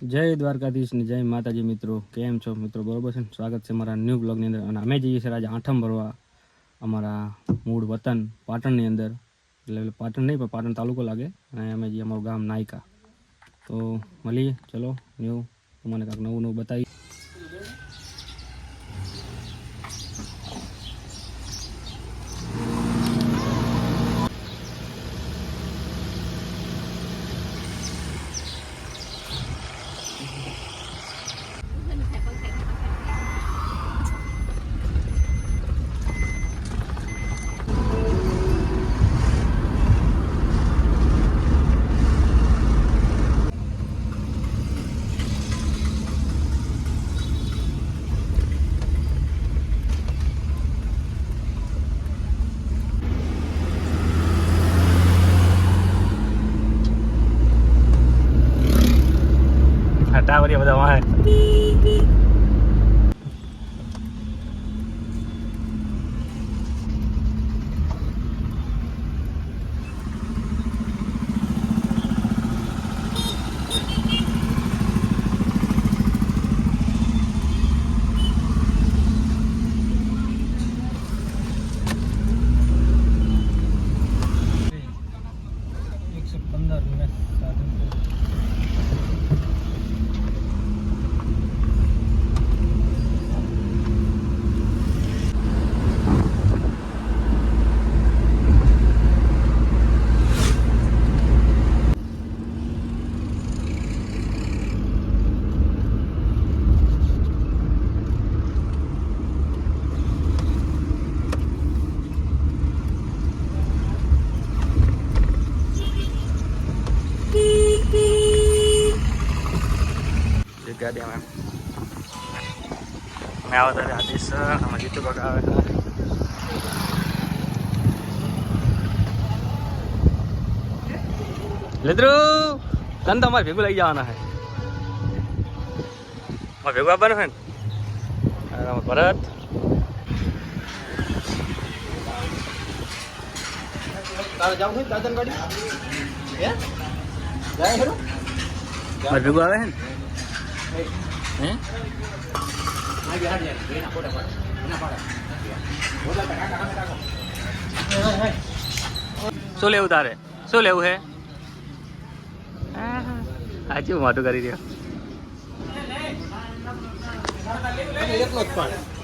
જય દ્વારકાધીશ ને જય માતાજી મિત્રો. કેમ છો? મિત્રો, બરોબર છે સ્વાગત છે મારા ન્યૂ બ્લોગની અંદર. અને અમે જઈએ છીએ આજે આઠમ ભરવા અમારા મૂળ વતન પાટણની અંદર. એટલે પાટણ નહીં, પણ પાટણ તાલુકો લાગે. અને અમે જઈએ અમારું ગામ નાયકા. તો મળીએ. ચલો ન્યૂ તમને કાંઈક નવું નવું બતાવી ટાવરિયા બધા વાહે. ત્યારે આદેશ અમે જીતુ કાકા આવે લેદ્રુ તને તો અમારે ભેગું લઈ જવાના છે. અમારે ભેગું આવવાનું છે ને? ભરત. હે? ભેગું આવે છે ને? હે શું લેવું તારે? શું લેવું હે? સાચું મોટું કરી રહ્યો? એકલો જ પાડ.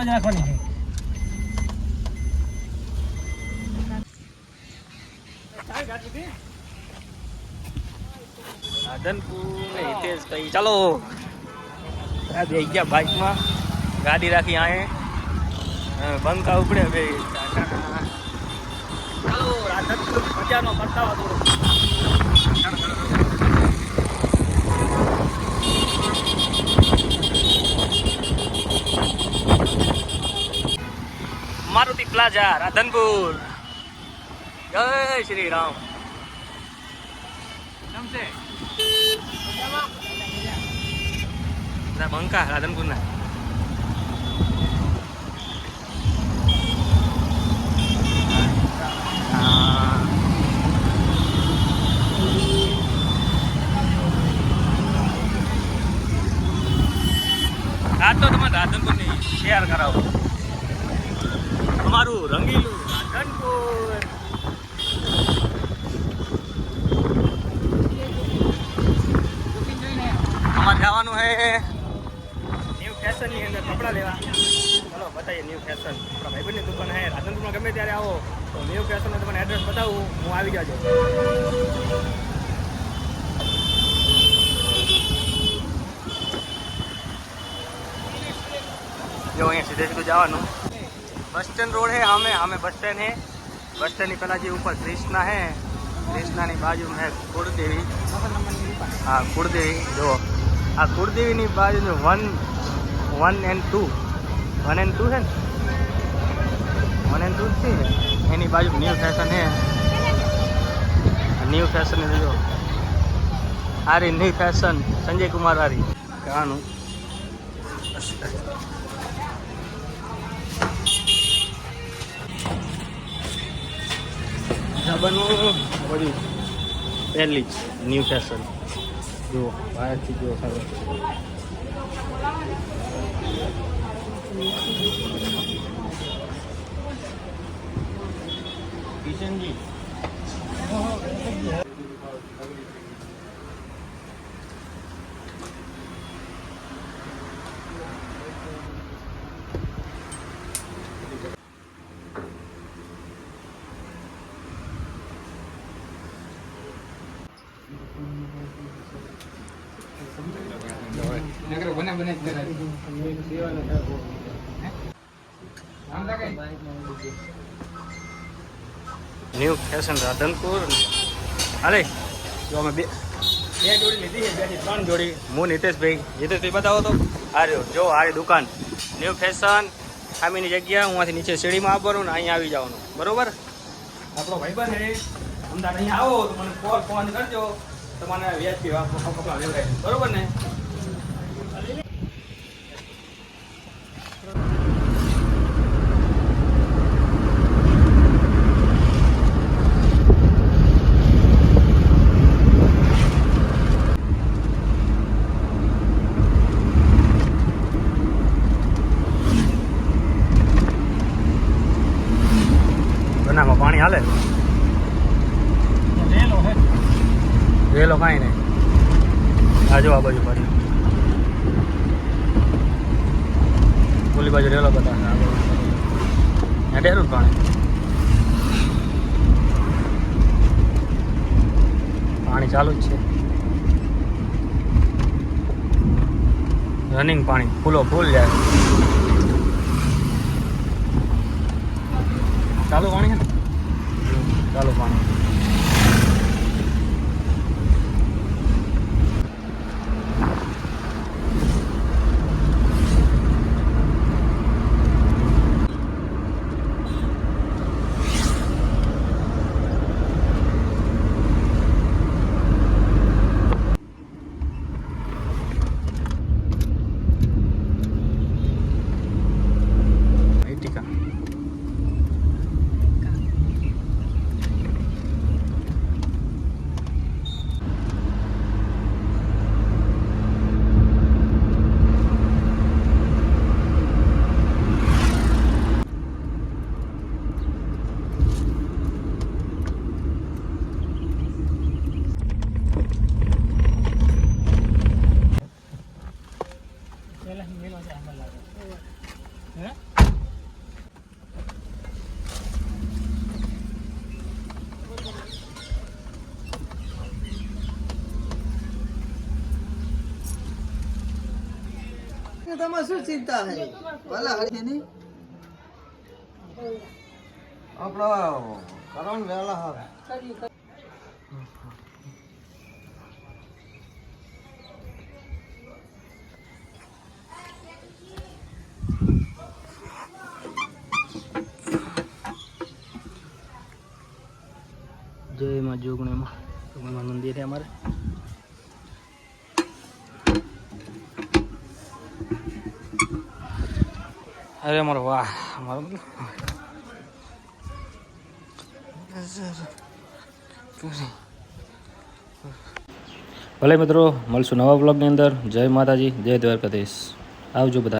કઈ બાજુ રાખવાની છે રાધનપુર ને હિતેશ કઈ ચાલો આ બે ગયા બાઇકમાં ગાડી રાખી આએ બંકા ઉપડે બે ચાલો રાધનપુર મજાનો બતાવો થોડો તળાજા રાધનપુર જય શ્રી રામ જમશે બંકા રાધનપુર ના આ તો તમે રાધનપુરની શેર કરાવો અમારું રંગીલું રાધનપુર અમારે જવાનું હે? ન્યૂ ફેશનની અંદર કપડાં લેવા. ચલો બતાવીએ ન્યૂ ફેશન આપણા ભાઈબંધની દુકાન હે રાધનપુરમાં ગમે ત્યારે આવો. તો ન્યૂ ફેશનનો તમને એડ્રેસ બતાવું હું આવી જાજો. જો અહીંયા સીધે સીધું જવાનું. બસ સ્ટેન્ડ રોડ હે આમે આમે બસ સ્ટેન્ડ હે બસ સ્ટેન્ડની પહેલાં જે ઉપર ક્રિષ્ના હે ક્રિષ્નાની બાજુમાં હે કુળદેવી હા કુળદેવી જો આ કુળદેવીની બાજુનું one one and two one and two છે ને વન એન્ડ ટુ છે એની બાજુ ન્યૂ ફેશન છે ન્યૂ ફેશન જો આરી ન્યૂ ફેશન સંજય કુમાર વારી કહાનું બનવું બધું પહેલી જ ન્યૂ ફેશન જુઓ બહારથી જુઓ સારું. કિશનજી. નગર બને બને જ કરાય. આમ ન્યૂ ફેશન રાધનપુર. અરે જો અમે બે બે જોડી લીધી છે બેથી ત્રણ જોડી. હું નિતેશભાઈ. નિતેશભાઈ બતાવો તો. હાર્યો જો હારી દુકાન. ન્યૂ ફેશન સામેની જગ્યા હું આથી નીચે સીડીમાં આવવાનું ને અહીંયા આવી જવાનું. બરોબર? આપણો ભાઈબંધ છે. અમદાવાદ અહીંયા આવો તો મને કોલ ફોન કરજો. તમારે વ્યાજબી કપડા લેવડાય બરોબર ને બનામાં પાણી હાલે રેલો કાંઈ નહીં આ જો આ બાજુ પાણી ઓલી બાજુ રેલો બધા. ત્યાં ડેરું પાણી. પાણી ચાલુ જ છે. રનિંગ પાણી, ફૂલો ફૂલ જાય ચાલુ પાણી છે ને ચાલુ પાણી Etika. તમારે શું ચિંતા છે? ભલા હરીની આપણો કરણ વેલા હવે. અરે મારો વાહ મારો ભલે મિત્રો, મળશું નવા બ્લોગની અંદર. જય માતાજી, જય દ્વારકાધીશ. આવજો બધા.